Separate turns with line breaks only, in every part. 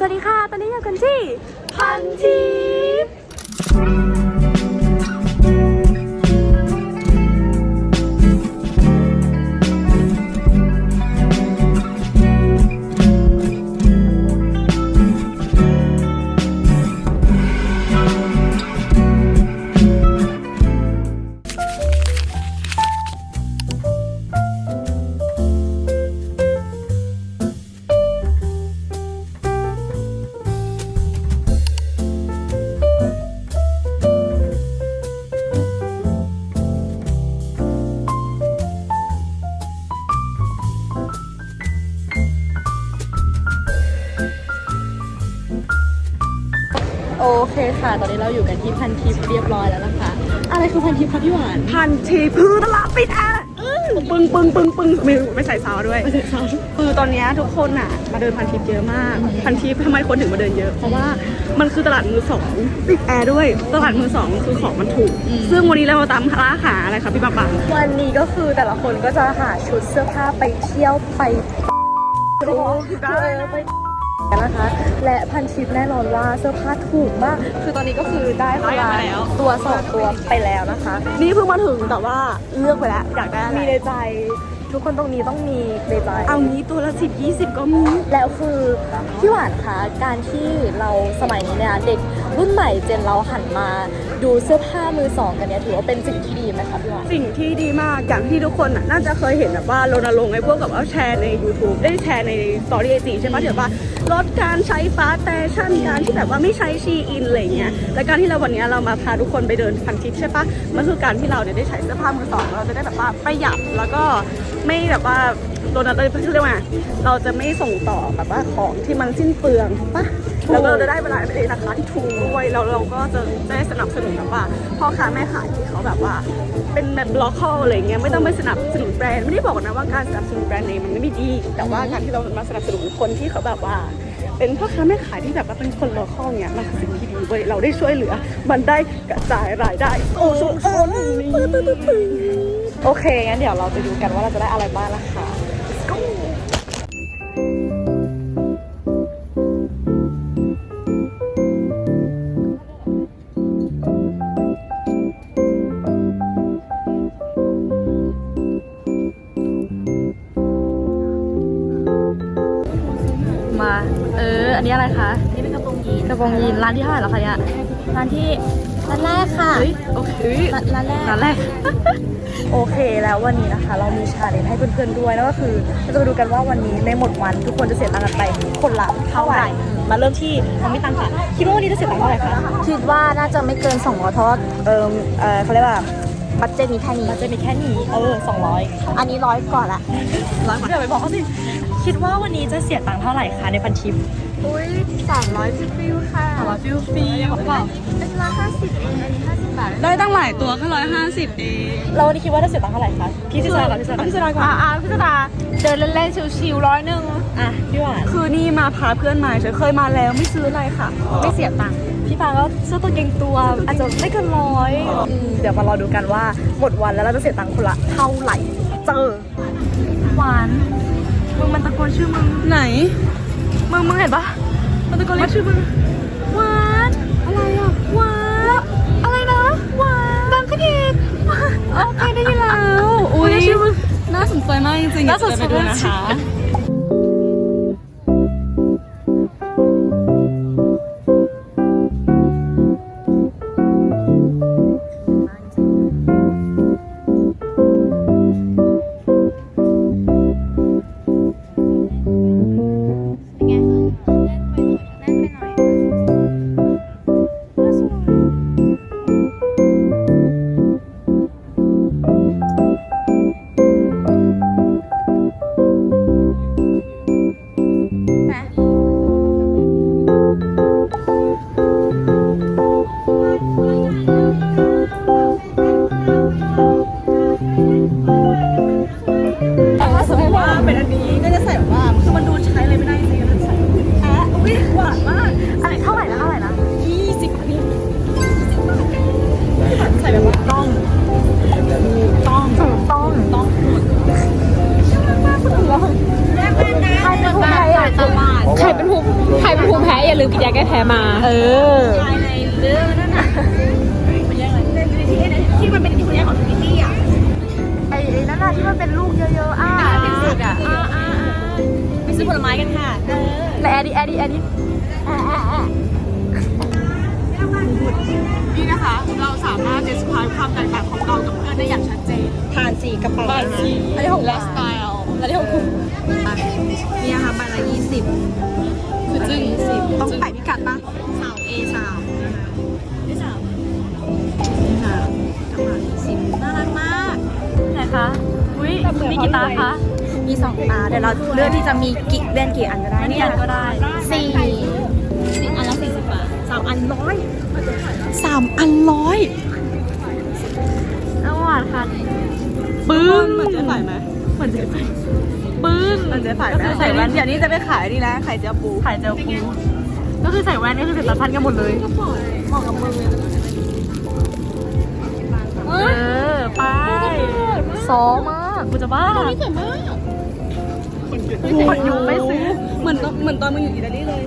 สวัสดีค่ะ ตอนนี้อยู่กันที่พันทิป เคค่ะ ตอนนี้เราอยู่กันที่พันทิปเรียบร้อยแล้วนะคะ อะไรคือพันทิปคะพี่หวาน
พันทีพือตลาดปิดอะปึ้งปึ้งปึ้งปึ้งไม่ไม่ใส่ซาวด้วย
ไม่ใช่ซาว
คือตอนเนี้ยทุกคนอะ มาเดินพันทิปเยอะมาก พันทิปทำไมคนถึงมาเดินเยอะ เพราะว่ามันคือตลาดมือสองติดแอร์ด้วย ตลาดมือสองคือของมันถูกซึ่งวันนี้เรามาตามร้านหาอะไรคะพี่ปังปัง
วันนี้ก็คือแต่ละคนก็จะหาชุดเสื้อผ้าไปเที่ยวไป
โอ้ได้
ไป นะคะ และพันทิปแน่นอนว่าเสื้อผ้าถูกมาก คือตอนนี้ก็คือได้คนละตัวสองตัวไปแล้วนะคะ
นี่เพิ่งมาถึงแต่ว่าเลือกไปแล้วอยากได้อะไร
มีในใจทุกคนตรงนี้ต้องมีในใจ
เอางี้ตัวละสิบยี่สิบก็มี
แล้วคือพี่หวานคะการที่เราสมัยนี้เนี่ยเด็ก รุ่นใหม่เจนเราหันมาดูเสื้อผ้ามือสองกันเนี่ยถือว่าเป็นสิ่งที่ดีไหมคะพี่วาน
สิ่งที่ดีมากอย่างที่ทุกคนน่าจะเคยเห็นแบบว่ารณรงค์ไอ้พวกกับว่าแชร์ใน YouTube ได้แชร์ในสตอรี่ไอจีใช่ไหมที่แบบว่าลดการใช้ฟ้าสต์แฟชั่นการที่แบบว่าไม่ใช้ชีอินอะไรเงี้ยและการที่เราวันนี้เรามาพาทุกคนไปเดินพันทิปใช่ปะมันคือการที่เราเนี่ยได้ใช้เสื้อผ้ามือสองเราจะได้แบบว่าประหยัดแล้วก็ไม่แบบว่าโดนอะไรเรียกว่าเราจะไม่ส่งต่อแบบว่าของที่มันสิ้นเปลืองปะ แล้วก็เราจะได้เวลาในราคาที่ถูกด้วยแล้วเราก็จะได้สนับสนุนแบบว่าพ่อค้าแม่ขายที่เขาแบบว่า เป็นแบบล็อกคออะไรเงี้ยไม่ต้องไปสนับสนุนแบรนด์ไม่ได้บอกนะว่าการสนับสนุนแบรนด์เนมมันไม่ดี แต่ว่าการที่เรามาสนับสนุนคนที่เขาแบบว่า เป็นพ่อค้าแม่ขายที่แบบว่าเป็นคนล็อกคอเนี่ยมันคือสิ่งที่ดีเว้ยเราได้ช่วยเหลือ มันได้กระจายรายได้โอ้ชุมชนนี้
โอเคงั้นเดี๋ยวเราไปดูกันว่าเราจะได้อะไรบ้างนะคะ คะ
นี่เป็นกระโปรงยีน
กระโปรงยีนร้านที่เท่าไหร่แล้วคะเนี่ย
ร้านที่ร้านแรกค่ะ
เฮ้ยโอเค
ร้านร้านแรก
ร้านแรก โอเคแล้ววันนี้นะคะ เรามีชาเลนจ์ให้เพื่อนๆด้วยนั่นก็คือเราจะมาดูกันว่าวันนี้ในหมดวันทุกคนจะเสียตังค์กันไปคนละเท่าไหร่มาเริ่มที่น้องมิตังค่ะคิดว่าวันนี้จะเสียตังค์เท่าไหร่คะ
คิดว่าน่าจะไม่เกิน200เพราะว่าเออเออเขาเรียกว่าบัตเจ็ตมีแค่นี้
มันจะมีแค่นี้เออสองร้อย
อันนี้ร้อยก่อนละ
ร้อยกว่าเดี๋ยวไปบอกเขาสิคิดว่าวันนี้จะเสียตังค์เท่าไหร่คะในพันทิป
อุ้ยสามร้อยฟิวค่ะ
สามร้อยฟิลฟรีเปล่า
เป็นร้อยห้าสิบเองอันนี้ห้าสิบบาท
ได้ตั้งหลายตัวแค่ร้อยห้าสิบเอง
เราวันนี้คิดว่าจะเสียตังค์เท่าไหร่คะพี่พิซซ่าก่อนพิซซ่าก่อน
พิจารณาก่อน
อ่าอ่าพิจารณาเดินเล่นๆชิวๆร้อยหนึ่ง
อะพี่หวาน
คือนี่มาพาเพื่อนมาเฉยเคยมาแล้วไม่ซื้ออะไรค่ะ
ไม่เสียตังค์
พี่ปาก็เสื้อตัวเกงตัวอาจจะไม่เกินร้อยอืมเดี๋ยวมารอดูกันว่าหมดวันแล้วเราจะเสียตังค์คนละเท่าไหร่เจอหวานมึงมันตะโกนชื่อมึง
ไหน
มึงมึงเห็นปะมันตะโกนเรียกชื่อมึงหวานอะไรอะหวานอะไรนะหวานดังขึ้นอีกโอเคได้ยินแล้ว
อุ้ย
เรีกชื่อมึง
น่าสนใจมากจริงๆ
น่าสนใจ
เดี๋ยวจะไปดูนะคะ และ
แอดดี้แอดดี้แอดดี้
นี่นะคะ เราสามารถ describe ความแตกต่างของเรากับเพื่อนได้อย่างชัดเจน
ผ่านสีกระเป๋า
บานสีอันนี้ของไลฟ์สไตล์อันนี้ของคุณ
นี่นะคะใบละยี่สิบ
คือจึง
ต้องใส่พิกัดปะ
สาว A สาว
นี่ค่ะกระเป๋ายี่สิบน่ารักมากไหนคะอุ้ยมีกี่ตาคะ
มีสองตาเดี๋ยวเราเลือกที่จะมีกี่เล่นกี่อันก็ได้
อันนี้อันก็ได้
สี่
สิ่งอันละสี่สิบบาท
สามอันร้อย
สามอันร้อยน้ำหวานค่ะปึ้ง
เหมือนเจ๊ฝ่ายไหม
เหมือนเจ๊ไฝปึ้ง
เหมือนเจ๊ฝ่ายไหม
ก็คือใส่แว่น
เดี๋ยวนี้จะไปขายนี่นะไข่เจียวปู
ขายเจลฟูก็คือใส่แว่นนี่คือเสร็จแล้วพันกันหมดเลย
เหมาะกับมือเลย
เออไปซอมากกูจะบ้า
สวยมาก
คนอยู่ไม่ซื้อ
เหมือนตอนเหมือนตอนมึงอยู่อิตาลีเลย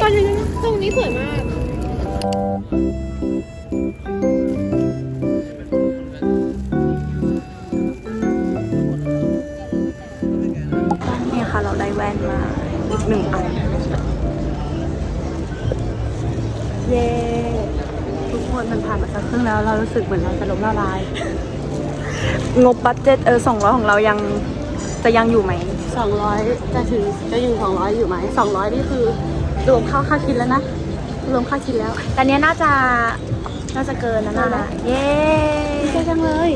ตอนนี้ตรงนี้สวยมาก
นี่ค่ะเราได้แว่นมาอีกหนึ่งอัน เย้ ทุกคนมันผ่านมาสักครึ่งแล้วเรารู้สึกเหมือนเราจะล้มละลาย งบบัตเจ็ตเออสองร้อยของเรายัง จะยังอยู่ไหม
สองร้อยจะถึงจะอยู่สองร้อยอยู่ไหมสองร้อยนี่คือ
รวมค่าค่าคิดแล้วนะ รวมค่าคิดแล้วแต่เนี้ยน่าจะน่าจะเกินนะน่ะเย้ดีใจจังเลย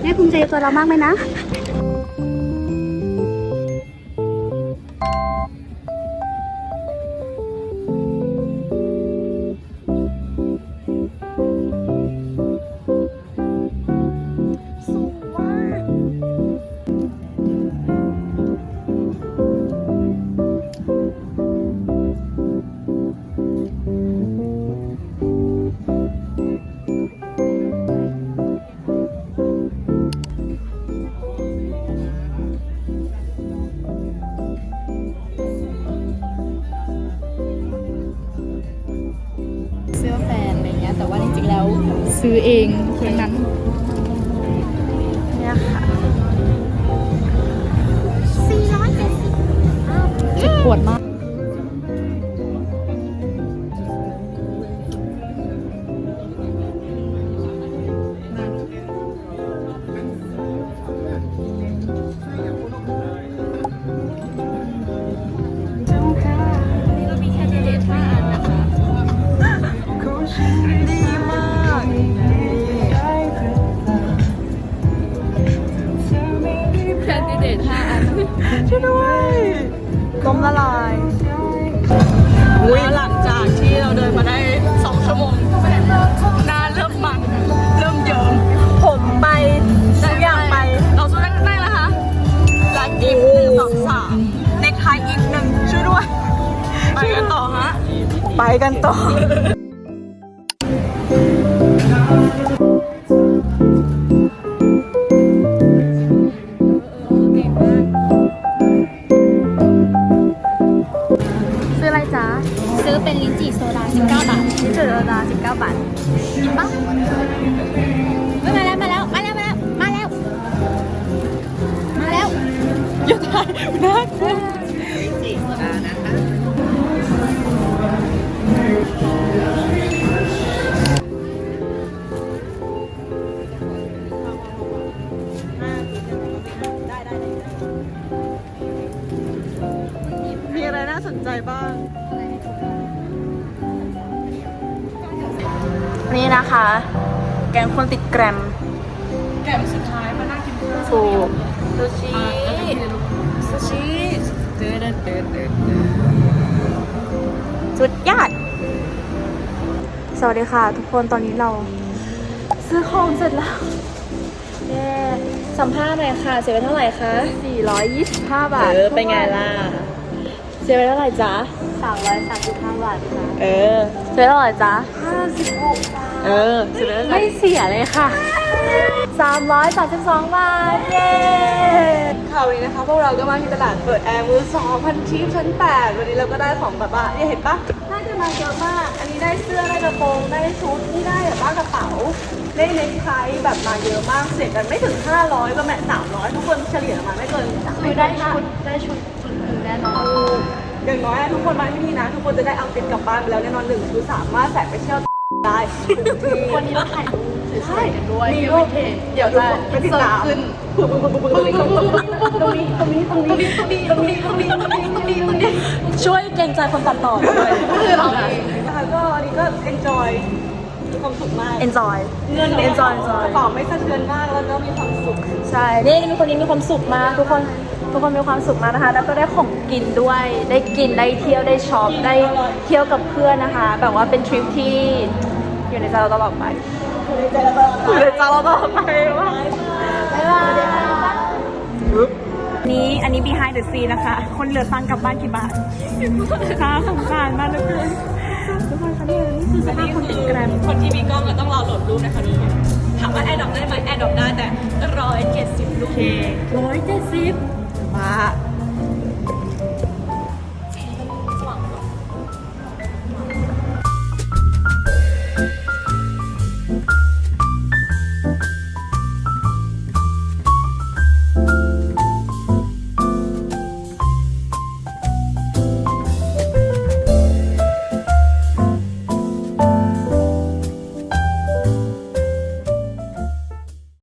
แม่ภูมิใจในตัวเรามากไหมนะ
อเองทั้งนั้น
เนี่ยค่ะ
เจ็บปวดมาก
กันต่อ
ซื้ออะไรจ๊ะ
ซื้อเป็นลิ้นจี่โซดา 19 บาท
นี่คือราคา19 บาท
กินปะเฮ้ยมาแล้ว มาแล้ว มาแล้ว มาแล้ว มาแล้ว
อย่าถ่ายน่ากลัว
คนติดแกรม
แกมสุดท้ายมานั่งกินข้าว
ถูกซูชิ
ซูชิเดินเดินเดินเดิน
สุดยอด สวัสดีค่ะ ทุกคนตอนนี้เรา ซื้อของเสร็จแล้วเย้สัมภาษณ์หน่อยค่ะ เสียไปเท่าไหร่คะ425 บาท
เออ เป็นไงล่ะ
เสียไปเท่าไหร่จ๊ะ335บาทค่ะเออเสียไปเท่าไหร่จ๊ะ56บาทเออซื้อเลย
ไม่เสียเลยค่ะ 332 บาท เย้
คราวนี้นะคะพวกเราก็มาที่ตลาดเปิดแอร์มือสองพันทิปชั้นแปดวันนี้เราก็ได้ของแบบว่าเนี่ยเห็นปะน่าจะมาเยอะมาก อันนี้ได้เสื้อได้กระโปรงได้ชุดนี่ได้แบบว่ากระเป๋า ได้เน็กไทแบบมาเยอะมากเสียกันไม่ถึง 500ก็แม้300 ทุกคนเฉลี่ยมาไม่เกิน
คือได้ชุดได้ชุดชุดหนึ่งแน่นอน
อย่างน้อยทุกคนมาที่นี่นะ ทุกคนจะได้เอาติดกลับบ้านไปแล้วแน่นอนหนึ่งคือสามารถใส่ไปเที่ยวได้ทุกที่
วันนี้เราถ่ายรูปสวยๆกันด้วย
มีรูปเดี๋ยวจะไปติดตามตรงนี้ตรงนี้ตรงนี้ตรงนี้ตรงนี้ตรงนี้ตรงนี้ตรงนี้ตรงนี้ตรงนี้ตรงนี้
ช่วยเกรงใจคนตัดต่อด้วย
คือเรานะคะก็อันนี้ก็ enjoy มี ความสุขมาก
enjoy
เงิน
enjoy enjoy
กระเป๋าไม่สะเทือนมากแล้วก็มีความสุข
ใช่นี่มีคนนี้มีความสุขมากทุกคนทุกคนมีความสุขมากนะคะ แล้วก็ได้ของกินด้วย ได้กินได้เที่ยวได้ช็อปได้เที่ยวกับเพื่อนนะคะ แบบว่าเป็นทริปที่อยู่ในใจเราตลอดไป
อยู่ในใจเราตลอด
อยู่ในใจเราตลอดไปว่าบ๊ายบายนี้อันนี้ behind the scene นะคะ คนเหลือตังค์กลับบ้านกี่บาทค่าสงสารมากเหลย ทุกคนคะนี่คือสภาพคนติดแกรม
คนที่มีกล้องก็ต้องรอโหลดรูปนะคะนี่ถามว่าแอดดอปได้ไหมแอดดอปได้แต่ร้อยเจ็ดสิบรูป
ร้อยเจ็ดสิบ
มา